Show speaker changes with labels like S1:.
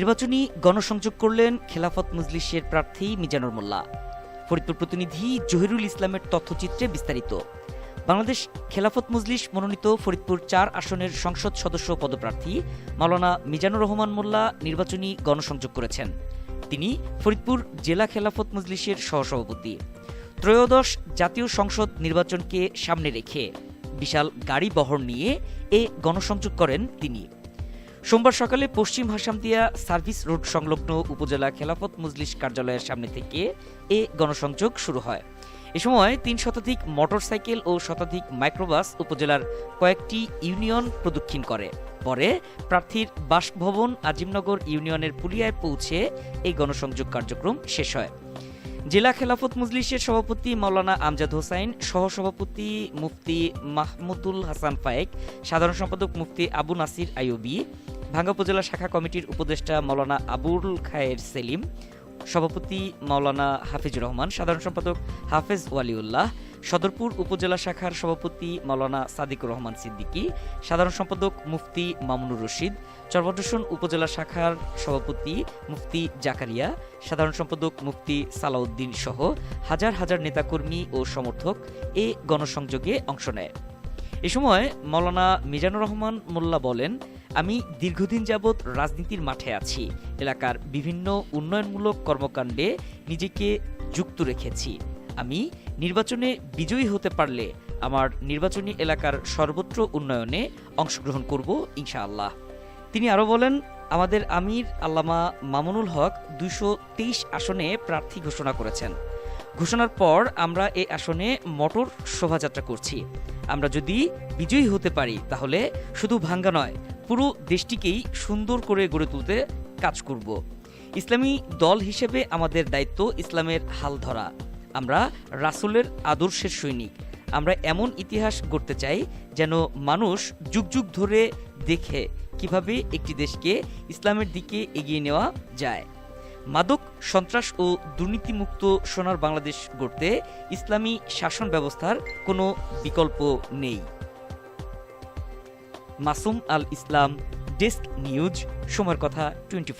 S1: নির্বাচনী গণসংযোগ করলেন খেলাফত মজলিসের প্রার্থী মিজানুর মোল্লা। ফরিদপুর প্রতিনিধি জহিরুল ইসলামের তথ্যচিত্রে বিস্তারিত। বাংলাদেশ খেলাফত মজলিস মনোনীত ফরিদপুর চার আসনের সংসদ সদস্য পদপ্রার্থী মাওলানা মিজানুর রহমান মোল্লা নির্বাচনী গণসংযোগ করেছেন। তিনি ফরিদপুর জেলা খেলাফত মজলিসের সহসভাপতি। ত্রয়োদশ জাতীয় সংসদ নির্বাচনকে সামনে রেখে বিশাল গাড়ি বহর নিয়ে এ গণসংযোগ করেন তিনি। সোমবার সকালে পশ্চিম হাসামদিয়া সার্ভিস রোড সংলগ্ন উপজেলা খেলাফত মজলিস কার্যালয়ের সামনে থেকে এ গণসংযোগ শুরু হয়। এ সময় তিন শতাধিক মোটরসাইকেল ও শতাধিক মাইক্রোবাস উপজেলার কয়েকটি ইউনিয়ন প্রদক্ষিণ করে। পরে প্রার্থীর বাসভবন আজিমনগর ইউনিয়নের পুলিয়ায় পৌঁছে এই গণসংযোগ কার্যক্রম শেষ হয়। জেলা খেলাফত মজলিসের সভাপতি মাওলানা আমজাদ হোসাইন, সহসভাপতি মুফতি মাহমুদুল হাসান ফায়েক, সাধারণ সম্পাদক মুফতি আবু নাসির আইয়ুবি ভাঙ্গা উপজেলা শাখা কমিটির উপদেষ্টা মৌলানা আবুল খায়ের সেলিম, সভাপতি মাওলানা হাফিজুর রহমান, সাধারণ সম্পাদক হাফেজ ওয়ালিউল্লাহ, সদরপুর উপজেলা শাখার সভাপতি মাওলানা সাদিকুর রহমান সিদ্দিকী, সাধারণ সম্পাদক মুফতি মামুনুর রশিদ চরবট্টসন উপজেলা শাখার সভাপতি মুফতি জাকারিয়া, সাধারণ সম্পাদক মুফতি সালাউদ্দিন সহ হাজার হাজার নেতাকর্মী ও সমর্থক এ গণসংযোগে অংশ নেয়। এ সময় মৌলানা মিজানুর রহমান মোল্লা বলেন আমি দীর্ঘদিন যাবৎ রাজনীতির মাঠে আছি। এলাকার বিভিন্ন উন্নয়নমূলক কর্মকাণ্ডে নিজেকে যুক্ত রেখেছি। আমি নির্বাচনে বিজয়ী হতে পারলে আমার নির্বাচনী এলাকার সর্বত্র উন্নয়নে অংশগ্রহণ করব ইনশাআল্লাহ। তিনি আরও বলেন, আমাদের আমির আল্লামা মামুনুল হক দুশো আসনে প্রার্থী ঘোষণা করেছেন। ঘোষণার পর আমরা এই আসনে মোটর শোভাযাত্রা করছি। আমরা যদি বিজয়ী হতে পারি, তাহলে শুধু ভাঙ্গা নয় পুরো দেশটিকেই সুন্দর করে গড়ে তুলতে কাজ করব। ইসলামী দল হিসেবে আমাদের দায়িত্ব ইসলামের হাল ধরা। আমরা রাসূলের আদর্শের সৈনিক। আমরা এমন ইতিহাস গড়তে চাই যেন মানুষ যুগ যুগ ধরে দেখে কীভাবে একটি দেশকে ইসলামের দিকে এগিয়ে নেওয়া যায়। মাদক, সন্ত্রাস ও দুর্নীতিমুক্ত সোনার বাংলাদেশ গড়তে ইসলামী শাসন ব্যবস্থার কোনো বিকল্প নেই। মাসুম আল ইসলাম ডেস্ক নিউজ সময়ের কথা টোয়েন্টি